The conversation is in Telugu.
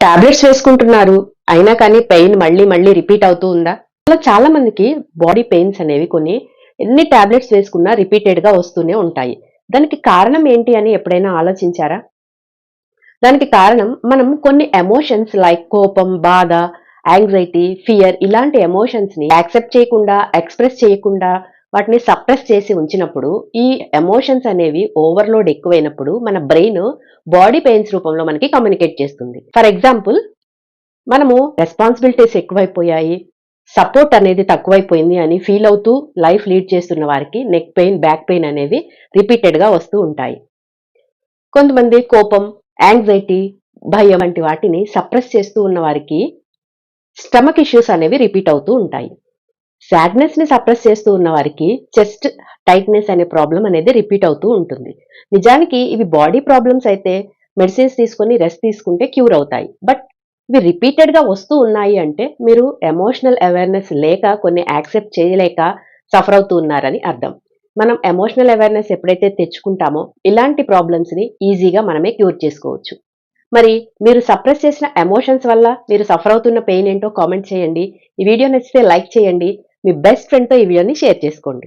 టాబ్లెట్స్ వేసుకుంటున్నారు. అయినా కానీ పెయిన్ మళ్ళీ మళ్ళీ రిపీట్ అవుతూ ఉందా? అలా చాలా మందికి బాడీ పెయిన్స్ అనేవి కొన్ని ఎన్ని టాబ్లెట్స్ వేసుకున్నా రిపీటెడ్గా వస్తూనే ఉంటాయి. దానికి కారణం ఏంటి అని ఎప్పుడైనా ఆలోచించారా? దానికి కారణం మనం కొన్ని ఎమోషన్స్ లైక్ కోపం బాధ యాంగ్జైటీ ఫియర్ ఇలాంటి ఎమోషన్స్ని యాక్సెప్ట్ చేయకుండా ఎక్స్ప్రెస్ చేయకుండా వాటిని సప్రెస్ చేసి ఉంచినప్పుడు ఈ ఎమోషన్స్ అనేవి ఓవర్లోడ్ ఎక్కువైనప్పుడు మన బ్రెయిన్ బాడీ పెయిన్స్ రూపంలో మనకి కమ్యూనికేట్ చేస్తుంది. ఫర్ ఎగ్జాంపుల్ మనము రెస్పాన్సిబిలిటీస్ ఎక్కువైపోయాయి సపోర్ట్ అనేది తక్కువైపోయింది అని ఫీల్ అవుతూ లైఫ్ లీడ్ చేస్తున్న వారికి నెక్ పెయిన్ బ్యాక్ పెయిన్ అనేవి రిపీటెడ్గా వస్తూ ఉంటాయి. కొంతమంది కోపం యాంగ్జైటీ భయం వంటి వాటిని సప్రెస్ చేస్తూ ఉన్న వారికి స్టమక్ ఇష్యూస్ అనేవి రిపీట్ అవుతూ ఉంటాయి. శాడ్నెస్ని సప్రెస్ చేస్తూ ఉన్న వారికి చెస్ట్ టైట్నెస్ అనే ప్రాబ్లం అనేది రిపీట్ అవుతూ ఉంటుంది. నిజానికి ఇవి బాడీ ప్రాబ్లమ్స్ అయితే మెడిసిన్స్ తీసుకొని రెస్ట్ తీసుకుంటే క్యూర్ అవుతాయి. బట్ ఇవి రిపీటెడ్గా వస్తూ ఉన్నాయి అంటే మీరు ఎమోషనల్ అవేర్నెస్ లేక కొన్ని యాక్సెప్ట్ చేయలేక సఫర్ అవుతూ ఉన్నారని అర్థం. మనం ఎమోషనల్ అవేర్నెస్ ఎప్పుడైతే తెచ్చుకుంటామో ఇలాంటి ప్రాబ్లమ్స్ని ఈజీగా మనమే క్యూర్ చేసుకోవచ్చు. మరి మీరు సప్రెస్ చేసిన ఎమోషన్స్ వల్ల మీరు సఫర్ అవుతున్న పెయిన్ ఏంటో కామెంట్ చేయండి. ఈ వీడియో నచ్చితే లైక్ చేయండి. మీ బెస్ట్ ఫ్రెండ్తో ఈ వీడియోని షేర్ చేసుకోండి.